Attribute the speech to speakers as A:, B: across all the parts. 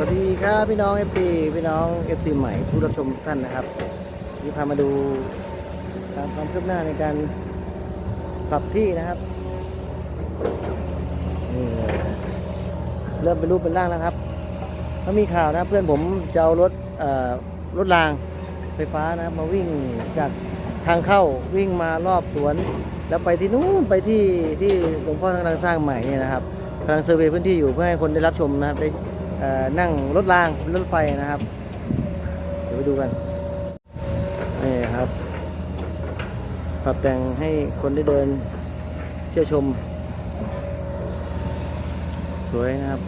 A: วัสดีครับพี่น้อง FC พี่น้อง FC ใหม่ผู้รับชมทุกท่านนะครับนี่พามาดูตามความคืบหน้าในการปรับที่นะครับนี่เริ่มเป็นรูปเป็นร่างแล้วครับก็มีข่าวนะเพื่อนผมจะเอารถรถรางไฟฟ้านะครับ มาวิ่งจากทางเข้าวิ่งมารอบสวน แล้วไปที่นู้นไปที่ที่หลวงพ่อกำลังสร้างใหม่เนี่ยนะครับกำลังเซอร์เวยพื้นที่อยู่เพื่อให้คนได้รับชมนะครับได้ นั่งรถรางรถไฟนะครับ เดี๋ยวไปดูกันนี่ครับปรับแต่งให้คนได้เดินเที่ยวชม สวยนะครับ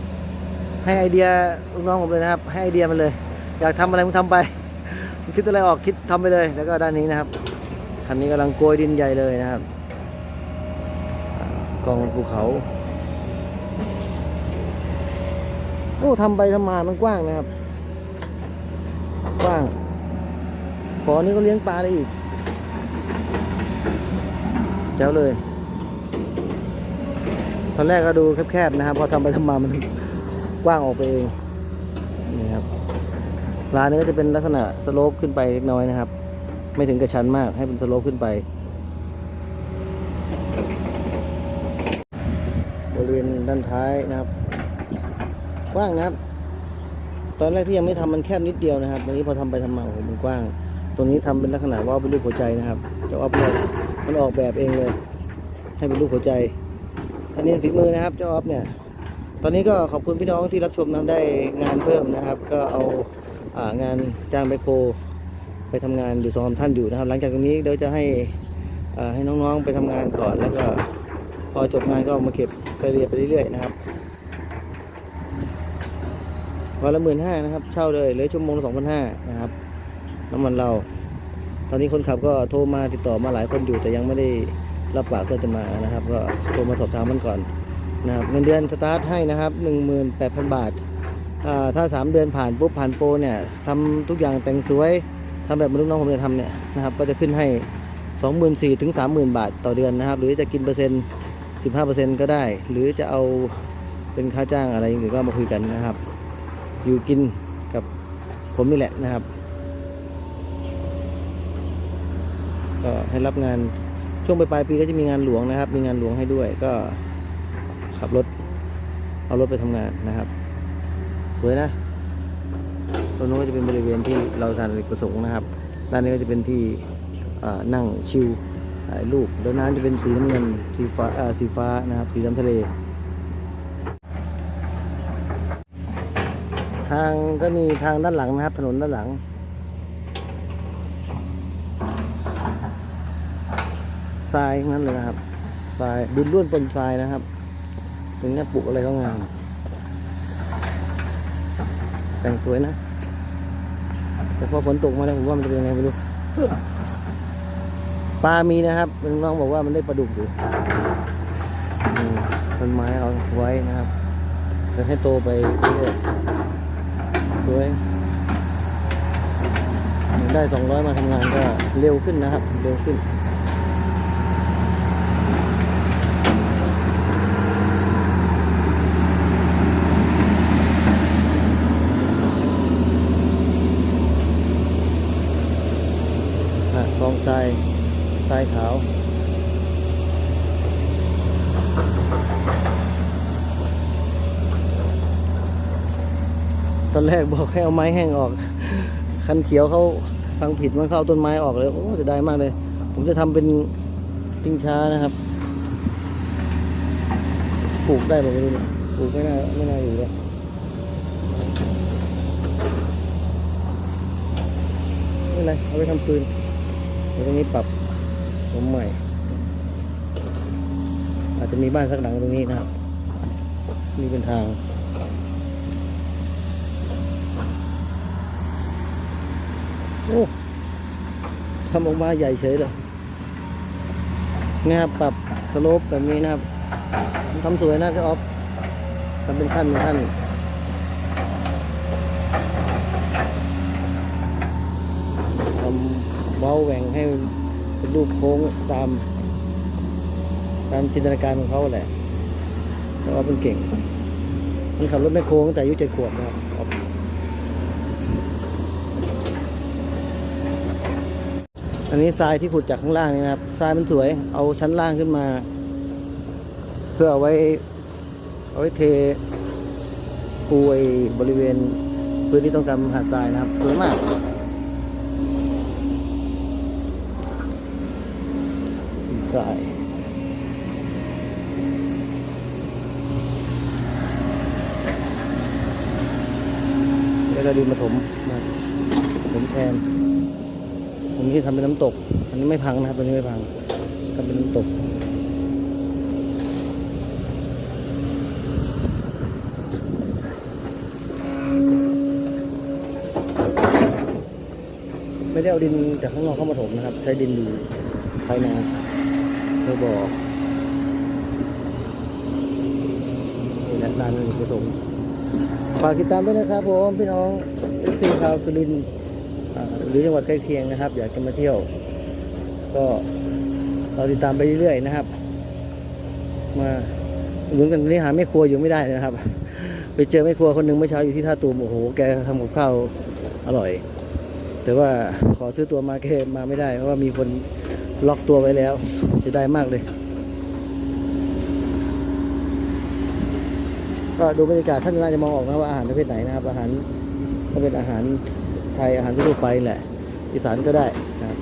A: ให้ไอเดียลูกน้องผมเลยนะครับ ให้ไอเดียมันเลย อยากทำอะไรมึงทำไปมึงคิดอะไรออกคิดทำไปเลย แล้วก็ด้านนี้นะครับคันนี้กำลังโกยดินใหญ่เลยนะครับกองภูเขา โอ้ทำไปทำมามันกว้างนะครับ กว้างบ่อนี้ก็เลี้ยงปลาได้อีกแจ๋วเลย ตอนแรกก็ดูแคบๆนะครับ พอทำไปทำมามันกว้างออกไปเอง นี่ครับร้านนี้ก็จะเป็นลักษณะสโลปขึ้นไปเล็กน้อยนะครับ ไม่ถึงกระชั้นมากให้เป็นสโลปขึ้นไปบริเวณด้านท้ายนะครับ กว้างนะครับ ตอนแรกที่ยังไม่ทำมันแคบนิดเดียวนะครับวันนี้พอทำไปทำมาโอ้โหมันกว้างตรงนี้ทำเป็นลักษณะว่าเป็นรูปหัวใจนะครับเจะออฟเนี่ยมันออกแบบเองเลย ให้เป็นรูปหัวใจ อันนี้ฝีมือนะครับเจ้าออฟเนี่ย ตอนนี้ก็ขอบคุณพี่น้องที่รับชมนะได้งานเพิ่มนะครับ ก็เอาอางานจ้างแบโคไปทำงานอยู่สองสาท่านอยู่นะครับ หลังจากตรงนี้เดี๋ยวจะให้ให้น้องๆไปทำงานก่อนแล้วก็พอจบงานก็เอามาเก็บไปเรียนไปเรื่อยๆนะครับ วันละหมื่นห้านะครับ เช่าเลยเหลือชั่วโมงละสองพันห้านะครับน้ำมันเรา ตอนนี้คนขับก็โทรมาติดต่อมาหลายคนอยู่แต่ยังไม่ได้รับปากก็จะมานะครับ ก็โทรมาสอบถามมันก่อนนะครับเงินเดือนสตาร์ทให้นะครับหนึ่งหมื่นแปดพันบาทอ่าถ้าสามเดือนผ่านปุ๊บผ่านโปรเนี่ยทำทุกอย่างแต่งสวยทำแบบมนุษย์น้องผมจะทำเนี่ยนะครับก็จะขึ้นให้สองหมื่นสี่ถึงสามหมื่นบาทต่อเดือนนะครับ หรือจะกินเปอร์เซ็นต์สิบห้าเปอร์เซ็นต์ก็ได้ หรือจะเอาเป็นค่าจ้างอะไรอย่างอื่นก็มาคุยกันนะครับ อยู่กินกับผมนี่แหละนะครับ ก็ให้รับงานช่วงปลายๆปีก็จะมีงานหลวงนะครับ มีงานหลวงให้ด้วยก็ขับรถ เอารถไปทำงานนะครับ สวยนะตรงนู้นก็จะเป็นบริเวณที่เราทานอเนกประสงค์นะครับ ด้านนี้ก็จะเป็นที่นั่งชิลถ่ายรูปด้านน้ำจะเป็นสีน้ำเงินสีฟ้าสีฟ้านะครับ สีน้ำทะเล ทางก็มีทางด้านหลังนะครับ ถนนด้านหลัง ทรายนั้นเลยนะครับ ทรายดินล้วนปนทรายนะครับ ตรงนี้ปลูกอะไรก็งาม แต่งสวยนะ แต่พอฝนตกมาแล้วผมว่ามันจะเป็นยังไงไม่รู้ ปลามีนะครับน้องบอกว่ามันได้ปลาดุกอยู่มต้นไม้เอาไว้นะครับจะให้โตไปเรื่อย สวยได้สองร้อยมาทำงานก็เร็วขึ้นนะครับ เร็วขึ้นอะกองทราย ทรายขาว ตอนแรกบอกให้เอาไม้แห้งออก คันเขียวเขาฟังผิดมันเข้าต้นไม้ออกเลยโอ้จะได้มากเลย ผมจะทำเป็นติ้งช้านะครับ ปลูกได้ป่ะไม่รู้เลยปลูกไม่น่าไม่น่าอยู่แล้วไม่เป็นไรเอาไปทำปืนเดี๋ยวตรงนี้ปรับผมใหม่ อาจจะมีบ้านสักหลังตรงนี้นะครับ นี่เป็นทาง โอ้ทำออกมาใหญ่เฉยเลยนี่ครับปรับสโลปแบบนี้นะครับทำสวยนะพี่ออฟทำเป็นขั้นเป็นขั้นทำเว้าแหว่งให้เป็นรูปโค้งตาม ตามจินตนาการของเขาแหละพี่ออฟเป็นเก่งมันขับรถแมคโครตั้งแต่อายุเจ็ดขวบนะครับ อันนี้ทรายที่ขุดจากข้างล่างนี่นะครับ ทรายมันสวย เอาชั้นล่างขึ้นมา เพื่อเอาไว้ เอาไว้เทปูไอ้บริเวณพื้นที่ต้องการหาดทรายนะครับ สวยมากทรายแล้วก็ดินมาถมมาถมแทน ผมที่ทำเป็นน้ำตก อันนี้ไม่พังนะครับตัวนี้ไม่พังทำเป็นน้ำตกไม่ได้เอาดินจากข้างนอกเข้ามาถมนะครับ ใช้ดินอยู่ภายในเพื่อบ่อนี่แหละลานอเนกประสงค์ฝากติดตามด้วยนะครับผม พี่น้องเอฟซีชาวสุรินทร์ หรือจังหวัดใกล้เคียงนะครับ อยากจะมาเที่ยว ก็เราติดตามไปเรื่อยๆนะครับ มาเหมือนกันนี้หาแม่ครัวอยู่ไม่ได้นะครับ ไปเจอแม่ครัวคนหนึ่งเมื่อเช้าอยู่ที่ท่าตูมโอ้โหแกทำกับข้าวอร่อย แต่ว่าขอซื้อตัวมาแกมาไม่ได้ เพราะว่ามีคนล็อกตัวไว้แล้วเสียดายมากเลย ก็ดูบรรยากาศท่านน่าจะมองออกนะว่าอาหารประเภทไหนนะครับ อาหารก็เป็นอาหาร ไทยอาหารทั่วไปแหละอีสานก็ได้นะครับ